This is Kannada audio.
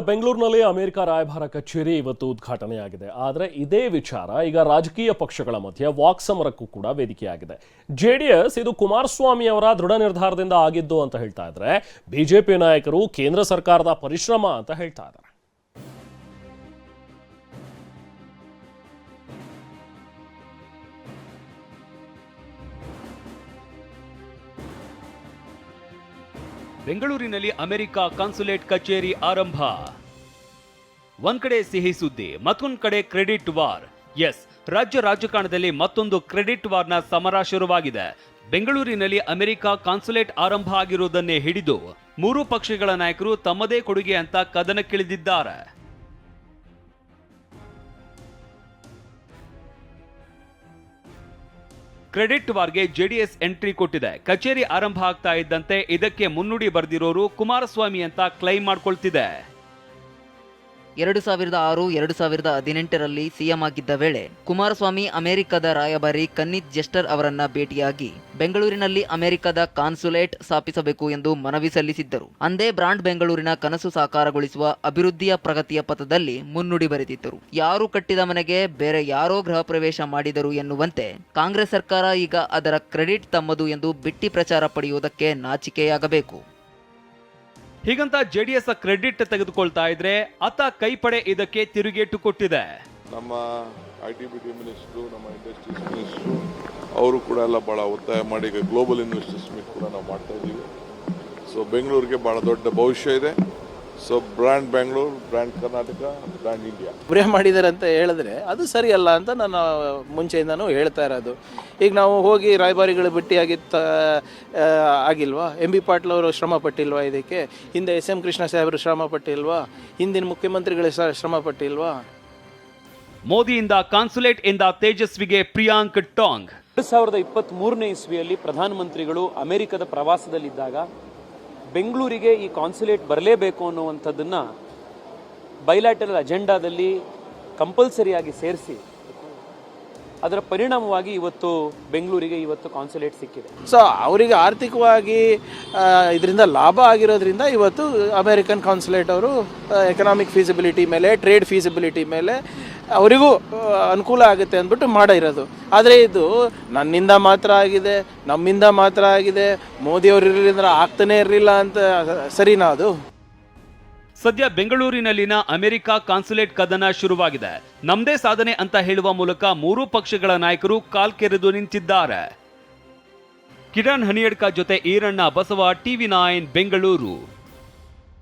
ಬೆಂಗಳೂರಿನಲ್ಲಿ ಅಮೆರಿಕ ರಾಯಭಾರ ಕಚೇರಿ ಇವತ್ತು ಉದ್ಘಾಟನೆಯಾಗಿದೆ. ಆದರೆ ಇದೇ ವಿಚಾರ ಈಗ ರಾಜಕೀಯ ಪಕ್ಷಗಳ ಮಧ್ಯೆ ವಾಕ್ಸಮರಕ್ಕೂ ಕೂಡ ವೇದಿಕೆಯಾಗಿದೆ. ಜೆಡಿಎಸ್ ಇದು ಕುಮಾರಸ್ವಾಮಿ ಅವರ ದೃಢ ನಿರ್ಧಾರದಿಂದ ಆಗಿದ್ದು ಅಂತ ಹೇಳ್ತಾ ಇದ್ರೆ, ಬಿಜೆಪಿ ನಾಯಕರು ಕೇಂದ್ರ ಸರ್ಕಾರದ ಪರಿಶ್ರಮ ಅಂತ ಹೇಳ್ತಾ ಇದ್ದಾರೆ. ಬೆಂಗಳೂರಿನಲ್ಲಿ ಅಮೆರಿಕ ಕಾನ್ಸುಲೇಟ್ ಕಚೇರಿ ಆರಂಭ. ಒಂದ್ ಕಡೆ ಸಿಹಿ ಸುದ್ದಿ, ಮತ್ತೊಂದ್ ಕಡೆ ಕ್ರೆಡಿಟ್ ವಾರ್. ಎಸ್, ರಾಜ್ಯ ರಾಜಕಾರಣದಲ್ಲಿ ಮತ್ತೊಂದು ಕ್ರೆಡಿಟ್ ವಾರ್ನ ಸಮರ ಶುರುವಾಗಿದೆ. ಬೆಂಗಳೂರಿನಲ್ಲಿ ಅಮೆರಿಕ ಕಾನ್ಸುಲೇಟ್ ಆರಂಭ ಆಗಿರುವುದನ್ನೇ ಹಿಡಿದು ಮೂರು ಪಕ್ಷಗಳ ನಾಯಕರು ತಮ್ಮದೇ ಕೊಡುಗೆ ಅಂತ ಕದನಕ್ಕಿಳಿದಿದ್ದಾರೆ. ಕ್ರೆಡಿಟ್ ವಾರ್ಗೆ ಜೆಡಿಎಸ್ ಎಂಟ್ರಿ ಕೊಟ್ಟಿದೆ. ಕಚೇರಿ ಆರಂಭ ಆಗ್ತಾ ಇದ್ದಂತೆ ಇದಕ್ಕೆ ಮುನ್ನುಡಿ ಬರೆದಿರೋರು ಕುಮಾರಸ್ವಾಮಿ ಅಂತ ಕ್ಲೈಮ್ ಮಾಡ್ಕೊಳ್ತಿದೆ. ಎರಡು ಸಾವಿರದ ಆರು, ಎರಡು ಸಾವಿರದ ಹದಿನೆಂಟರಲ್ಲಿ ಸಿಎಂ ಆಗಿದ್ದ ವೇಳೆ ಕುಮಾರಸ್ವಾಮಿ ಅಮೆರಿಕದ ರಾಯಭಾರಿ ಕನ್ನಿತ್ ಜೆಸ್ಟರ್ ಅವರನ್ನ ಭೇಟಿಯಾಗಿ ಬೆಂಗಳೂರಿನಲ್ಲಿ ಅಮೆರಿಕದ ಕಾನ್ಸುಲೇಟ್ ಸ್ಥಾಪಿಸಬೇಕು ಎಂದು ಮನವಿ ಸಲ್ಲಿಸಿದ್ದರು. ಅಂದೇ ಬ್ರಾಂಡ್ ಬೆಂಗಳೂರಿನ ಕನಸು ಸಾಕಾರಗೊಳಿಸುವ ಅಭಿವೃದ್ಧಿಯ ಪ್ರಗತಿಯ ಪಥದಲ್ಲಿ ಮುನ್ನುಡಿ ಬರೆದಿದ್ದರು. ಯಾರು ಕಟ್ಟಿದ ಮನೆಗೆ ಬೇರೆ ಯಾರೋ ಗೃಹ ಪ್ರವೇಶ ಮಾಡಿದರು ಎನ್ನುವಂತೆ ಕಾಂಗ್ರೆಸ್ ಸರ್ಕಾರ ಈಗ ಅದರ ಕ್ರೆಡಿಟ್ ತಮ್ಮದು ಎಂದು ಬಿಟ್ಟಿ ಪ್ರಚಾರ ಪಡೆಯುವುದಕ್ಕೆ ನಾಚಿಕೆಯಾಗಬೇಕು. ಹೀಗಂತ ಜೆ ಡಿ ಎಸ್ ಕ್ರೆಡಿಟ್ ತೆಗೆದುಕೊಳ್ತಾ ಇದ್ರೆ ಅತ ಕೈಪಡೆ ಇದಕ್ಕೆ ತಿರುಗೇಟು ಕೊಟ್ಟಿದೆ. ನಮ್ಮ I T B T minister ನಮ್ಮ ಇಂಡಸ್ಟ್ರೀಸ್ ಮಿನಿಸ್ಟ್ರು ಅವರು ಕೂಡ ಎಲ್ಲ ಭಾಳ ಒತ್ತಾಯ ಮಾಡಿ ಈಗ ಗ್ಲೋಬಲ್ ಇನ್ವೆಸ್ಟರ್ಸ್ ಮೀಟ್ ಕೂಡ ನಾವು ಮಾಡ್ತಾ ಇದ್ದೀವಿ ಸೊ ಬೆಂಗಳೂರಿಗೆ ಭಾಳ ದೊಡ್ಡ ಭವಿಷ್ಯ ಇದೆ. So brand Bengaluru brand Karnataka brand India pray ಮಾಡಿದ್ದಾರೆ ಅಂತ ಹೇಳಿದ್ರೆ ಅದು ಸರಿಯಲ್ಲ ಅಂತ ನಾನು ಮುಂಚೆಯಿಂದನೂ ಹೇಳ್ತಾ ಇರೋದು. ಈಗ ನಾವು ಹೋಗಿ ರಾಯಭಾರಿಗಳು ಭೇಟಿಯಾಗಿ ತ ಆ, ಆಗಿಲ್ವಾ? ಎಂ ಬಿ ಪಾಟೀಲ್ ಅವರು ಶ್ರಮ ಪಟ್ಟಿಲ್ವಾ ಇದಕ್ಕೆ? ಹಿಂದೆ ಎಸ್ ಎಂ ಕೃಷ್ಣ ಸಾಹೇಬರು ಶ್ರಮ ಪಟ್ಟಿಲ್ವಾ? ಹಿಂದಿನ ಮುಖ್ಯಮಂತ್ರಿಗಳು ಸಹ ಶ್ರಮ ಪಟ್ಟಿಲ್ವಾ? ಮೋದಿಯಿಂದ ಕಾನ್ಸುಲೇಟ್ ಇಂದ ತೇಜಸ್ವಿಗೆ ಪ್ರಿಯಾಂಕ್ ಟಾಂಗ್. ಎರಡು ಸಾವಿರದ ಇಪ್ಪತ್ತ್ ಮೂರನೇ ಇಸ್ವಿಯಲ್ಲಿ ಪ್ರಧಾನಮಂತ್ರಿಗಳು ಅಮೆರಿಕದ ಪ್ರವಾಸದಲ್ಲಿದ್ದಾಗ ಬೆಂಗಳೂರಿಗೆ ಈ ಕಾನ್ಸುಲೇಟ್ ಬರಲೇಬೇಕು ಅನ್ನುವಂಥದ್ದನ್ನು ಬೈಲಾಟರಲ್ ಅಜೆಂಡಾದಲ್ಲಿ ಕಂಪಲ್ಸರಿಯಾಗಿ ಸೇರಿಸಿ ಅದರ ಪರಿಣಾಮವಾಗಿ ಇವತ್ತು ಬೆಂಗಳೂರಿಗೆ ಇವತ್ತು ಕಾನ್ಸುಲೇಟ್ ಸಿಕ್ಕಿದೆ. ಸೊ ಅವರಿಗೆ ಆರ್ಥಿಕವಾಗಿ ಇದರಿಂದ ಲಾಭ ಆಗಿರೋದ್ರಿಂದ ಇವತ್ತು ಅಮೇರಿಕನ್ ಕಾನ್ಸುಲೇಟ್ ಅವರು ಎಕನಾಮಿಕ್ ಫೀಸಿಬಿಲಿಟಿ ಮೇಲೆ ಟ್ರೇಡ್ ಫೀಸಿಬಿಲಿಟಿ ಮೇಲೆ ಅವರಿಗೂ ಅನುಕೂಲ ಆಗುತ್ತೆ ಅಂದ್ಬಿಟ್ಟು ಮಾಡಿರೋದು. ಆದರೆ ಇದು ನನ್ನಿಂದ ಮಾತ್ರ ಆಗಿದೆ, ನಮ್ಮಿಂದ ಮಾತ್ರ ಆಗಿದೆ, ಮೋದಿಯವರು ಇರಲಿಲ್ಲ ಆಗ್ತಾನೆ ಇರಲಿಲ್ಲ ಅಂತ ಸರಿನಾ ಅದು? ಸದ್ಯ ಬೆಂಗಳೂರಿನಲ್ಲಿನ ಅಮೆರಿಕ ಕಾನ್ಸುಲೇಟ್ ಕದನ ಶುರುವಾಗಿದೆ. ನಮ್ದೇ ಸಾಧನೆ ಅಂತ ಹೇಳುವ ಮೂಲಕ ಮೂರೂ ಪಕ್ಷಗಳ ನಾಯಕರು ಕಾಲ್ಕೆರೆದು ನಿಂತಿದ್ದಾರೆ. ಕಿರಣ್ ಹನಿಯಡ್ಕ ಜೊತೆ ಈರಣ್ಣ ಬಸವ, ಟಿವಿ ನೈನ್ ಬೆಂಗಳೂರು.